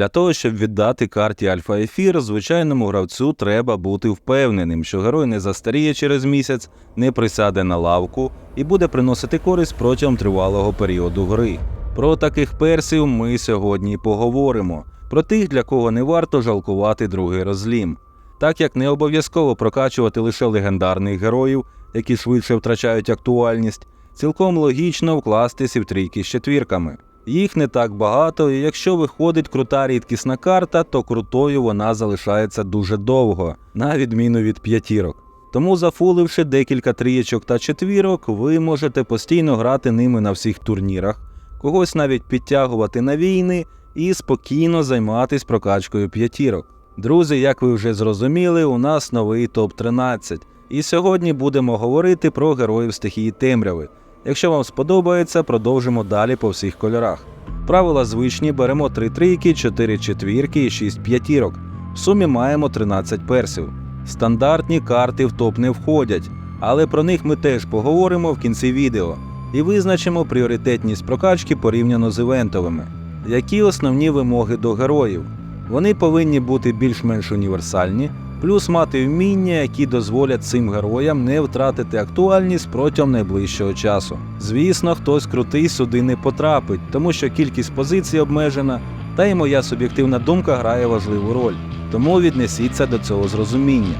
Для того, щоб віддати карті Альфа Ефір, звичайному гравцю треба бути впевненим, що герой не застаріє через місяць, не присяде на лавку і буде приносити користь протягом тривалого періоду гри. Про таких персів ми сьогодні поговоримо. Про тих, для кого не варто жалкувати другий розлім. Так як не обов'язково прокачувати лише легендарних героїв, які швидше втрачають актуальність, цілком логічно вкластися в трійки з четвірками. Їх не так багато, і якщо виходить крута рідкісна карта, то крутою вона залишається дуже довго, на відміну від п'ятірок. Тому, зафуливши декілька трієчок та четвірок, ви можете постійно грати ними на всіх турнірах, когось навіть підтягувати на війни і спокійно займатися прокачкою п'ятірок. Друзі, як ви вже зрозуміли, у нас новий топ 13. І сьогодні будемо говорити про героїв стихії темряви. Якщо вам сподобається, продовжимо далі по всіх кольорах. Правила звичні: беремо 3 трійки, 4 четвірки і 6 п'ятірок. В сумі маємо 13 персів. Стандартні карти в топ не входять, але про них ми теж поговоримо в кінці відео і визначимо пріоритетність прокачки порівняно з івентовими. Які основні вимоги до героїв? Вони повинні бути більш-менш універсальні, плюс мати вміння, які дозволять цим героям не втратити актуальність протягом найближчого часу. Звісно, хтось крутий сюди не потрапить, тому що кількість позицій обмежена, та й моя суб'єктивна думка грає важливу роль. Тому віднесіться до цього з розумінням.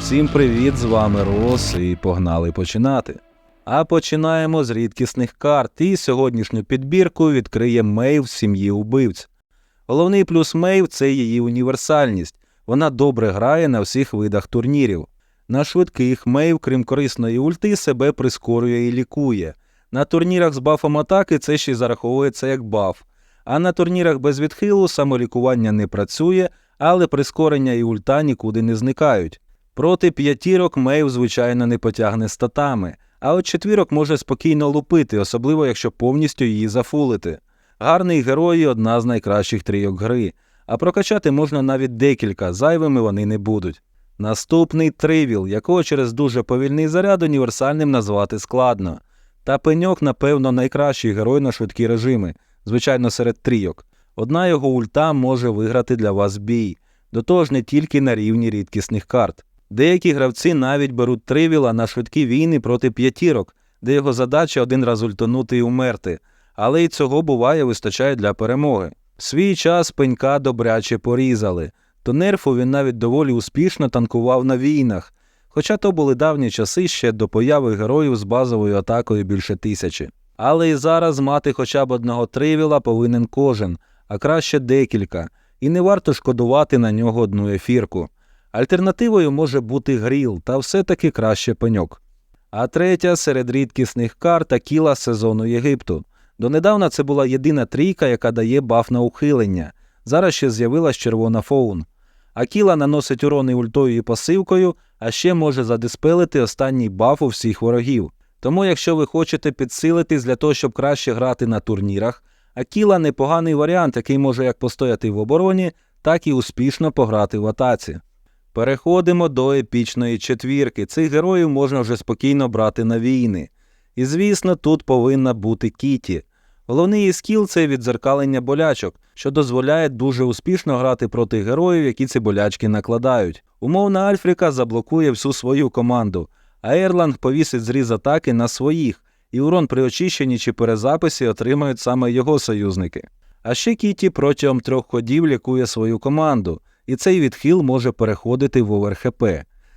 Всім привіт, з вами Рос, і погнали починати. А починаємо з рідкісних карт, і сьогоднішню підбірку відкриє Мейв сім'ї убивць. Головний плюс Мейв це її універсальність. Вона добре грає на всіх видах турнірів. На швидких Мейв, крім корисної ульти, себе прискорює і лікує. На турнірах з бафом атаки це ще й зараховується як баф. А на турнірах без відхилу самолікування не працює, але прискорення і ульта нікуди не зникають. Проти п'ятірок Мейв, звичайно, не потягне статами, а от четвірок може спокійно лупити, особливо якщо повністю її зафулити. Гарний герой і одна з найкращих трійок гри, а прокачати можна навіть декілька, зайвими вони не будуть. Наступний тривіл, якого через дуже повільний заряд універсальним назвати складно. Та пеньок, напевно, найкращий герой на швидкі режими, звичайно, серед трійок. Одна його ульта може виграти для вас бій, до того ж не тільки на рівні рідкісних карт. Деякі гравці навіть беруть тривіла на швидкі війни проти п'ятірок, де його задача один раз ультонути і умерти, але й цього буває вистачає для перемоги. Свій час пенька добряче порізали, то нерфу він навіть доволі успішно танкував на війнах, хоча то були давні часи ще до появи героїв з базовою атакою більше тисячі. Але і зараз мати хоча б одного тривіла повинен кожен, а краще декілька, і не варто шкодувати на нього одну ефірку. Альтернативою може бути гріл, та все-таки краще пеньок. А третя серед рідкісних карт Акіла сезону Єгипту. Донедавна це була єдина трійка, яка дає баф на ухилення. Зараз ще з'явилась червона фоун. Акіла наносить урони ультою і пасивкою, а ще може задиспелити останній баф у всіх ворогів. Тому, якщо ви хочете підсилитись для того, щоб краще грати на турнірах, Акіла непоганий варіант, який може як постояти в обороні, так і успішно пограти в атаці. Переходимо до епічної четвірки. Цих героїв можна вже спокійно брати на війни. І звісно, тут повинна бути Кіті. Головний скіл це відзеркалення болячок, що дозволяє дуже успішно грати проти героїв, які ці болячки накладають. Умовна Альфріка заблокує всю свою команду, а Ерланг повісить зріз атаки на своїх, і урон при очищенні чи перезаписі отримають саме його союзники. А ще Кіті протягом трьох ходів лікує свою команду, і цей відхил може переходити в ОверХП.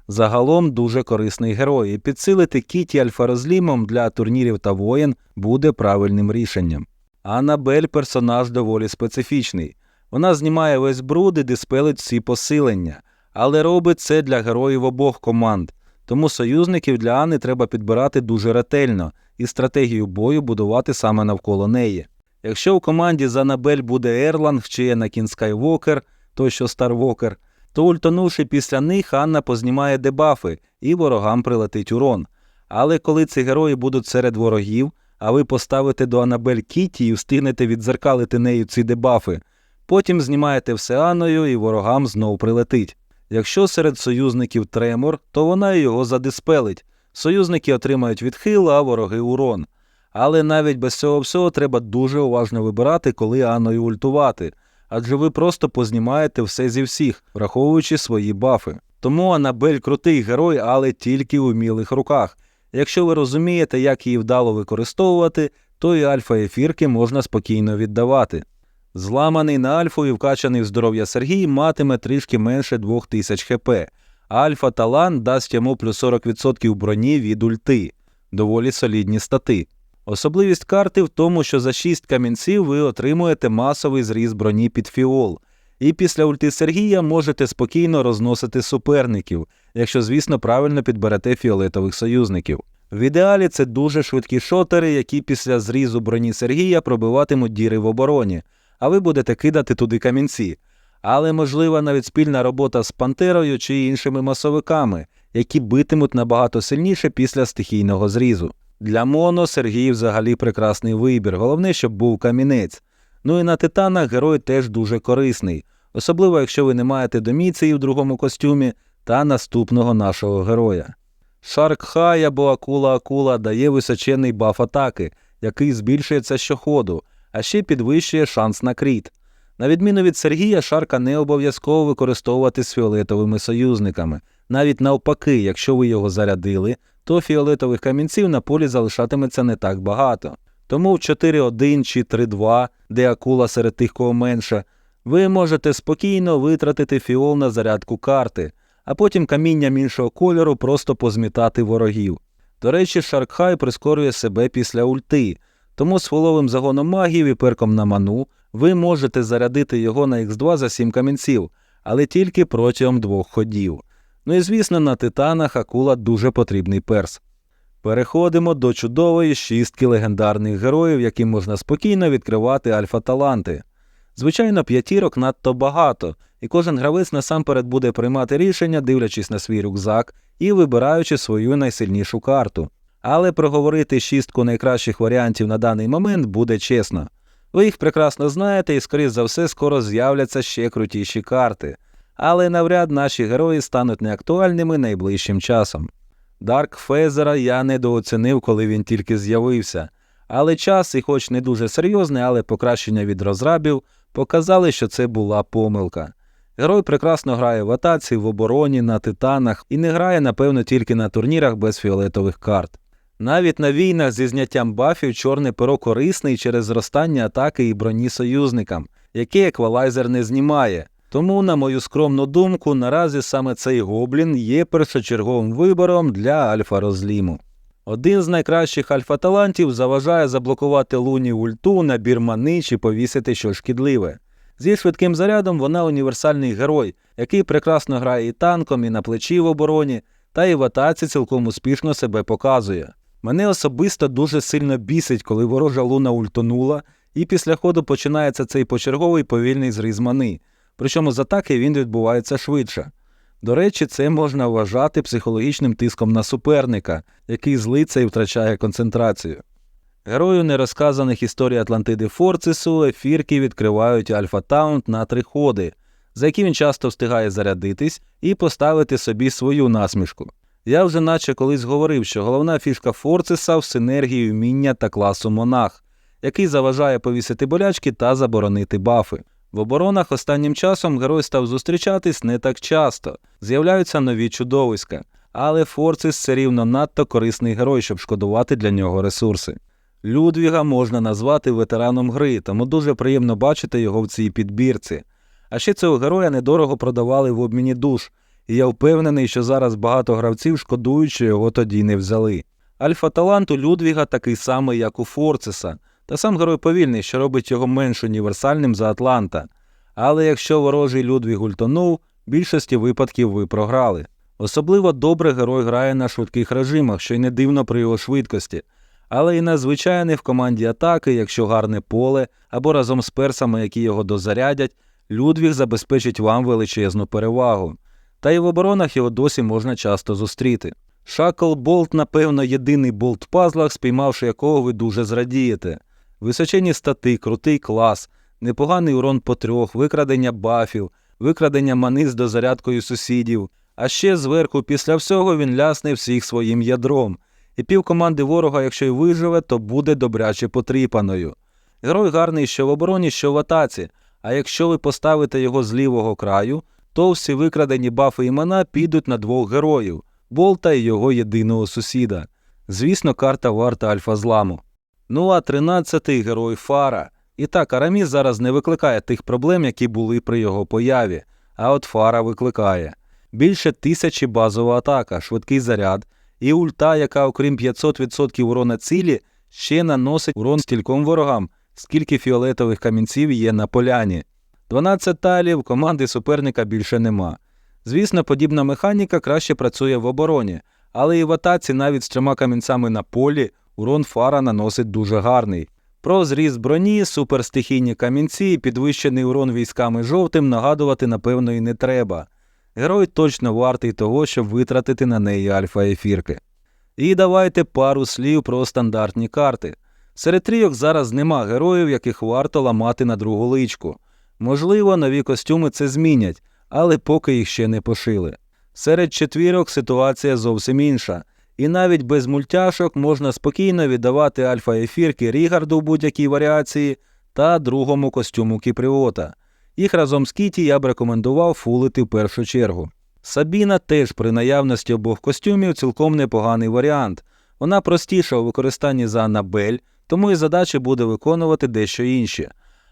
Загалом дуже корисний герой, і підсилити Кіті альфа-розлімом для турнірів та воєн буде правильним рішенням. Аннабель персонаж доволі специфічний. Вона знімає весь бруд і диспелить всі посилення, але робить це для героїв обох команд. Тому союзників для Анни треба підбирати дуже ретельно і стратегію бою будувати саме навколо неї. Якщо в команді за Аннабель буде Ерланг чи Енакін Скайвокер, той що Старвокер, то ультанувши після них, Анна познімає дебафи і ворогам прилетить урон. Але коли ці герої будуть серед ворогів, а ви поставите до Анабель Кіті і встигнете відзеркалити нею ці дебафи, потім знімаєте все Анною і ворогам знов прилетить. Якщо серед союзників тремор, то вона його задиспелить. Союзники отримають відхил, а вороги урон. Але навіть без цього всього треба дуже уважно вибирати, коли Анною ультувати, адже ви просто познімаєте все зі всіх, враховуючи свої бафи. Тому Анабель крутий герой, але тільки у вмілих руках. Якщо ви розумієте, як її вдало використовувати, то і альфа-ефірки можна спокійно віддавати. Зламаний на альфу і вкачаний в здоров'я Сергій матиме трішки менше 2000 хп. Альфа талант дасть йому плюс 40% броні від ульти. Доволі солідні стати. Особливість карти в тому, що за 6 камінців ви отримуєте масовий зріз броні під фіол. І після ульти Сергія можете спокійно розносити суперників, якщо, звісно, правильно підберете фіолетових союзників. В ідеалі це дуже швидкі шотери, які після зрізу броні Сергія пробиватимуть діри в обороні, а ви будете кидати туди камінці. Але можлива навіть спільна робота з пантерою чи іншими масовиками, які битимуть набагато сильніше після стихійного зрізу. Для Моно Сергій взагалі прекрасний вибір, головне, щоб був камінець. Ну і на титанах герой теж дуже корисний, особливо якщо ви не маєте доміції в другому костюмі та наступного нашого героя. Шарк Хай або Акула Акула дає височенний баф атаки, який збільшується щоходу, а ще підвищує шанс на кріт. На відміну від Сергія, Шарка не обов'язково використовувати з фіолетовими союзниками. Навіть навпаки, якщо ви його зарядили, то фіолетових камінців на полі залишатиметься не так багато. Тому в 4-1 чи 3-2, де акула серед тих, кого менше, ви можете спокійно витратити фіол на зарядку карти, а потім камінням іншого кольору просто позмітати ворогів. До речі, Шаркхай прискорює себе після ульти, тому з фоловим загоном магів і перком на ману ви можете зарядити його на Х2 за 7 камінців, але тільки протягом двох ходів. Ну і звісно, на титанах акула дуже потрібний перс. Переходимо до чудової шістки легендарних героїв, яким можна спокійно відкривати альфа-таланти. Звичайно, п'ятірок надто багато, і кожен гравець насамперед буде приймати рішення, дивлячись на свій рюкзак і вибираючи свою найсильнішу карту. Але проговорити шістку найкращих варіантів на даний момент буде чесно. Ви їх прекрасно знаєте і, скоріш за все, скоро з'являться ще крутіші карти. Але навряд наші герої стануть неактуальними найближчим часом. Дарк Фезера я недооцінив, коли він тільки з'явився. Але час, і хоч не дуже серйозний, але покращення від розрабів, показали, що це була помилка. Герой прекрасно грає в атаці, в обороні, на титанах і не грає, напевно, тільки на турнірах без фіолетових карт. Навіть на війнах зі зняттям бафів чорне перо корисний через зростання атаки і броні союзникам, яке еквалайзер не знімає. Тому, на мою скромну думку, наразі саме цей гоблін є першочерговим вибором для альфа-розліму. Один з найкращих альфа-талантів заважає заблокувати луні ульту, набір мани чи повісити щось шкідливе. Зі швидким зарядом вона універсальний герой, який прекрасно грає і танком, і на плечі в обороні, та і в атаці цілком успішно себе показує. Мене особисто дуже сильно бісить, коли ворожа луна ультонула, і після ходу починається цей почерговий повільний зріз мани. Причому з атаки він відбувається швидше. До речі, це можна вважати психологічним тиском на суперника, який злиться і втрачає концентрацію. Герою нерозказаних історій Атлантиди Форцису ефірки відкривають Альфа Таунт на три ходи, за які він часто встигає зарядитись і поставити собі свою насмішку. Я вже наче колись говорив, що головна фішка Форциса в синергії вміння та класу монах, який заважає повісити болячки та заборонити бафи. В оборонах останнім часом герой став зустрічатись не так часто, з'являються нові чудовиська, але Форцис все рівно надто корисний герой, щоб шкодувати для нього ресурси. Людвіга можна назвати ветераном гри, тому дуже приємно бачити його в цій підбірці. А ще цього героя недорого продавали в обміні душ, і я впевнений, що зараз багато гравців шкодують, що його тоді не взяли. Альфа-талант у Людвіга такий самий, як у Форциса, та сам герой повільний, що робить його менш універсальним за Атланта. Але якщо ворожий Людвіг ультонув, більшості випадків ви програли. Особливо добре герой грає на швидких режимах, що й не дивно при його швидкості, але і надзвичайний в команді атаки, якщо гарне поле, або разом з персами, які його дозарядять, Людвіг забезпечить вам величезну перевагу. Та й в оборонах його досі можна часто зустріти. Шакл Болт, напевно, єдиний болт в пазлах, спіймавши якого ви дуже зрадієте. Височені стати, крутий клас, непоганий урон по трьох, викрадення бафів, викрадення мани з дозарядкою сусідів. А ще зверху, після всього, він лясне всіх своїм ядром. І пів команди ворога, якщо й виживе, то буде добряче потріпаною. Герой гарний що в обороні, що в атаці, А якщо ви поставите його з лівого краю, то всі викрадені бафи імена підуть на двох героїв Болта і його єдиного сусіда. Звісно, карта варта альфа зламу. Ну а 13-й герой Фара. І так, Араміс зараз не викликає тих проблем, які були при його появі, а от Фара викликає. Більше тисячі базова атака, швидкий заряд і ульта, яка, окрім 500% урона цілі, ще наносить урон стільком ворогам, скільки фіолетових камінців є на поляні. 12 талів команди суперника більше нема. Звісно, подібна механіка краще працює в обороні, але і в атаці навіть з трьома камінцями на полі урон фара наносить дуже гарний. Про зріст броні, суперстихійні камінці і підвищений урон військами жовтим нагадувати, напевно, і не треба. Герой точно вартий того, щоб витратити на неї альфа-ефірки. І давайте пару слів про стандартні карти. Серед трійок зараз нема героїв, яких варто ламати на другу личку. Можливо, нові костюми це змінять, але поки їх ще не пошили. Серед четвірок ситуація зовсім інша, і навіть без мультяшок можна спокійно віддавати альфа-ефірки Рігарду в будь-якій варіації та другому костюму Кіпріота. Їх разом з Кіті я б рекомендував фулити в першу чергу. Сабіна теж при наявності обох костюмів цілком непоганий варіант. Вона простіша у використанні за Анабель, тому і задачі буде виконувати дещо інші.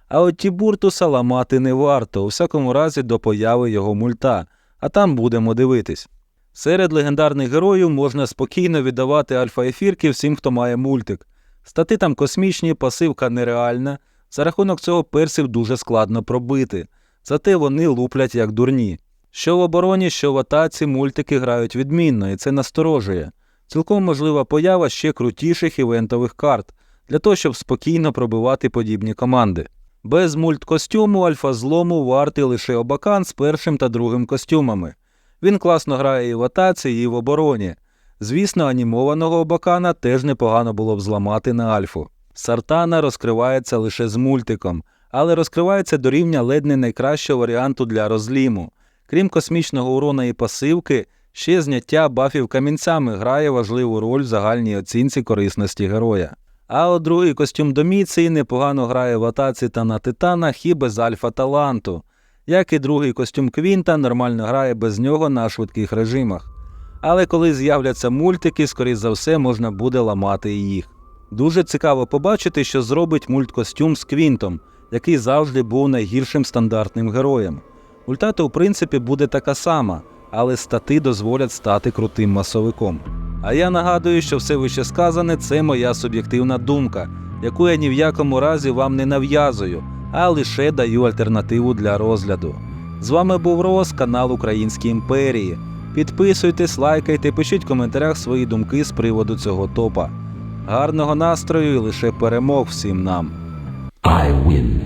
А от Тібуртуса ламати не варто, у всякому разі до появи його мульта, а там будемо дивитись. Серед легендарних героїв можна спокійно віддавати альфа-ефірки всім, хто має мультик. Стати там космічні, пасивка нереальна, за рахунок цього персів дуже складно пробити, зате вони луплять як дурні. Що в обороні, що в атаці мультики грають відмінно, і це насторожує. Цілком можлива поява ще крутіших івентових карт, для того, щоб спокійно пробивати подібні команди. Без мульткостюму альфа-злому вартий лише обакан з першим та другим костюмами. Він класно грає і в атаці, і в обороні. Звісно, анімованого обакана теж непогано було б зламати на альфу. Сартана розкривається лише з мультиком, але розкривається до рівня ледь не найкращого варіанту для розліму. Крім космічного урона і пасивки, ще зняття бафів камінцями грає важливу роль в загальній оцінці корисності героя. А от другий костюм доміції непогано грає в атаці та на титанах і без альфа таланту, як і другий костюм Квінта нормально грає без нього на швидких режимах. Але коли з'являться мультики, скоріш за все, можна буде ламати їх. Дуже цікаво побачити, що зробить мульткостюм з Квінтом, який завжди був найгіршим стандартним героєм. Ультата, у принципі, буде така сама, але стати дозволять стати крутим масовиком. А я нагадую, що все вище сказане це моя суб'єктивна думка, яку я ні в якому разі вам не нав'язую, а лише даю альтернативу для розгляду. З вами був Рос, канал Українські імперії. Підписуйтесь, лайкайте, пишіть в коментарях свої думки з приводу цього топа. Гарного настрою і лише перемог всім нам! I win.